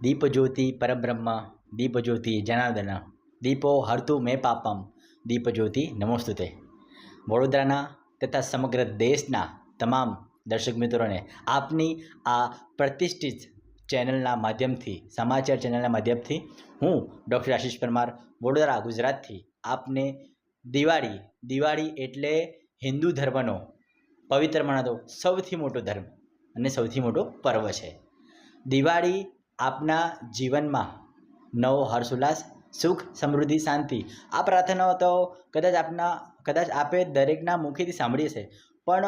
દીપજ્યોતિ પરબ્રહ્મ દીપજ્યોતિ જનાર્દન દીપો હરતુ મે પાપમ દીપજ્યોતિ નમોસ્તુતે વડોદરાના તથા સમગ્ર દેશના તમામ દર્શક મિત્રોને આપની આ પ્રતિષ્ઠિત ચેનલના માધ્યમથી સમાચાર ચેનલના માધ્યમથી હું ડૉક્ટર આશીષ પરમાર વડોદરા ગુજરાતથી આપને દિવાળી દિવાળી એટલે હિન્દુ ધર્મનો પવિત્ર મનાતો સૌથી મોટો ધર્મ અને સૌથી મોટો પર્વ છે દિવાળી આપના જીવનમાં નવો હર્ષોલ્લાસ, સુખ, સમૃદ્ધિ, શાંતિ. આ પ્રાર્થનાઓ તો કદાચ આપના, કદાચ આપે દરેકના મુખેથી સાંભળી હશે પણ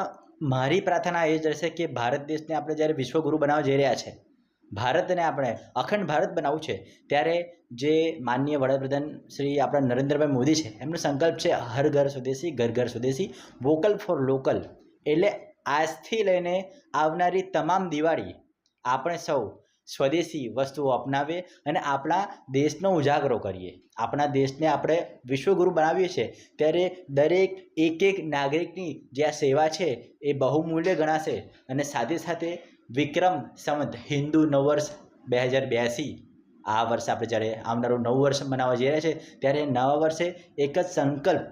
મારી પ્રાર્થના એ જ રહેશે કે ભારત દેશને આપણે જ્યારે વિશ્વગુરુ બનાવવા જઈ રહ્યા છે, ભારતને આપણે અખંડ ભારત બનાવવું છે, ત્યારે જે માનનીય વડાપ્રધાન શ્રી આપણા નરેન્દ્રભાઈ મોદી છે, એમનો સંકલ્પ છે હર ઘર સ્વદેશી, ઘર ઘર સ્વદેશી, વોકલ ફોર લોકલ. એટલે આજથી લઈને આવનારી તમામ દિવાળી આપણે સૌ સ્વદેશી વસ્તુઓ અપનાવીએ અને આપણા દેશનો ઉજાગરો કરીએ. આપણા દેશને આપણે વિશ્વગુરુ બનાવીએ છીએ. ત્યારે દરેક એક એક નાગરિકની જે આ સેવા છે એ બહુમૂલ્ય ગણાશે અને સાથે સાથે વિક્રમ સંવત હિન્દુ નવ વર્ષ બે હજાર બ્યાસી, આ વર્ષે આપણે જ્યારે આવનારું નવું વર્ષ મનાવવા જઈ રહ્યા છે, ત્યારે નવા વર્ષે એક જ સંકલ્પ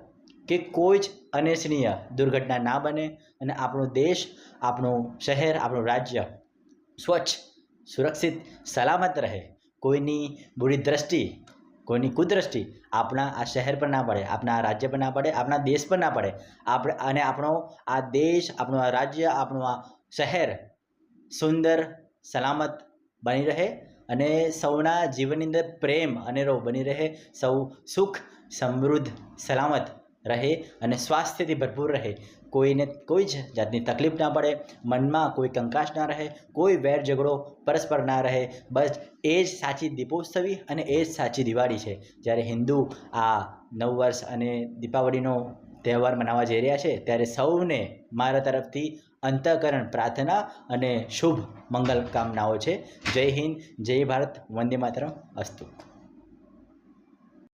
કે કોઈ જ અનિચ્છનીય દુર્ઘટના ના બને અને આપણો દેશ, આપણું શહેર, આપણું રાજ્ય સ્વચ્છ સુરક્ષિત, સલામત રહે. કોઈની બુરી દ્રષ્ટિ, કોઈની કુદ્રષ્ટિ આપણા આ શહેર પર ના પડે, આપણા રાજ્ય પર ના પડે, આપણા દેશ પર ના પડે. આપણે અને આપણો આ દેશ, આપણું આ રાજ્ય, આપણું આ શહેર સુંદર, સલામત બની રહે અને સૌના જીવનની અંદર પ્રેમ અનેરો બની રહે. સૌ સુખ, સમૃદ્ધ, સલામત રહે અને સ્વાસ્થ્યથી ભરપૂર રહે. કોઈને કોઈ જ જાતની તકલીફ ના પડે, મનમાં કોઈ કંકાશ ના રહે, કોઈ વેર ઝઘડો પરસ્પર ના રહે. બસ એ જ સાચી દીપોત્સવી અને એ જ સાચી દિવાળી છે. જ્યારે હિન્દુ આ નવ વર્ષ અને દીપાવલીનો તહેવાર મનાવવા જઈ રહ્યા છે, ત્યારે સૌને મારા તરફથી અંતઃકરણ, પ્રાર્થના અને શુભ મંગલ કામનાઓ છે. જય હિન્દ, જય ભારત, વંદે માતરમ, અસ્તુ.